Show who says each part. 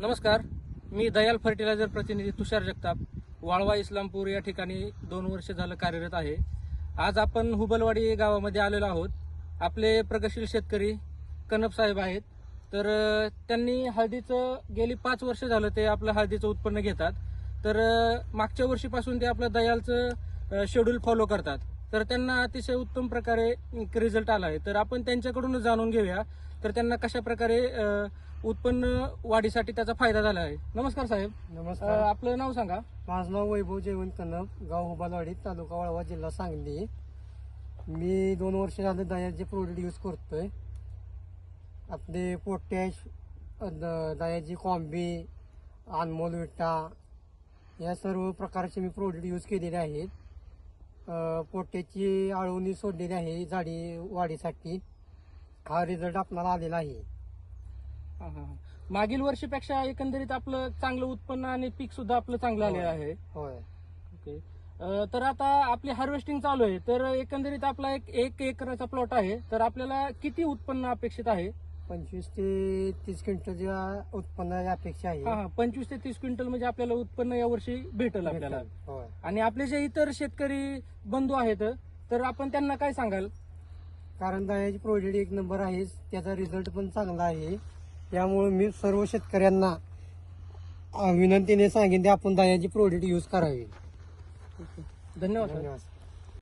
Speaker 1: नमस्कार. मी दयाल फर्टिलायझर प्रतिनिधी तुषार जगताप. वाळवा इस्लामपूर या ठिकाणी दोन वर्ष झालं कार्यरत आहे. आज आपण हुबलवाडी गावामध्ये आलेलो आहोत. आपले प्रगतशील शेतकरी कनप साहेब आहेत. तर त्यांनी हळदीचं गेली पाच वर्ष झालं ते आपलं हळदीचं उत्पन्न घेतात. तर मागच्या वर्षीपासून ते आपलं दयालचं शेड्यूल फॉलो करतात. तर त्यांना अतिशय उत्तम प्रकारे रिझल्ट आला आहे. तर आपण त्यांच्याकडूनच जाणून घेऊया. तर त्यांना कशा प्रकारे उत्पन्न वाढीसाठी त्याचा फायदा झाला आहे. नमस्कार साहेब. अ,
Speaker 2: नमस्कार
Speaker 1: आपलं नाव सांगा.
Speaker 2: माझं नाव वैभव जयवंत कनप गाव हुबालवाडी तालुका वाळवा जिल्हा सांगली. मी दोन वर्ष झालं दयाचे प्रोडक्ट यूज करतोय. आपले पोटॅश द- दयाची कॉम्बी अनमोल विटा या सर्व प्रकारचे मी प्रोडक्ट यूज केलेले आहेत. अ, पोट्याची आळवणी सोडलेली आहे झाडी वाढीसाठी. हा रिझल्ट आपल्याला आलेला आहे.
Speaker 1: मागील वर्षीपेक्षा एकंदरीत आपलं चांगलं उत्पन्न आणि पीक सुद्धा आपलं चांगलं आलेलं आहे.
Speaker 2: होय.
Speaker 1: ओके. तर आता आपली हार्वेस्टिंग चालू आहे. तर एकंदरीत आपला एक एक एकराचा प्लॉट आहे. तर आपल्याला किती उत्पन्न अपेक्षित आहे?
Speaker 2: पंचवीस ते तीस क्विंटलच्या उत्पन्नाची अपेक्षा आहे.
Speaker 1: हा पंचवीस ते तीस क्विंटल म्हणजे आपल्याला उत्पन्न यावर्षी भेटेल आपल्याला.
Speaker 2: होय.
Speaker 1: आणि आपले जे इतर शेतकरी बंधू आहेत तर आपण त्यांना काय सांगाल?
Speaker 2: कारण दयाची प्रोडक्ट एक नंबर आहे. त्याचा रिझल्ट पण चांगला आहे. त्यामुळे मी सर्व शेतकऱ्यांना विनंतीने सांगेन की आपण दयाची प्रोडक्ट यूज करावी.
Speaker 1: धन्यवाद.
Speaker 2: धन्यवाद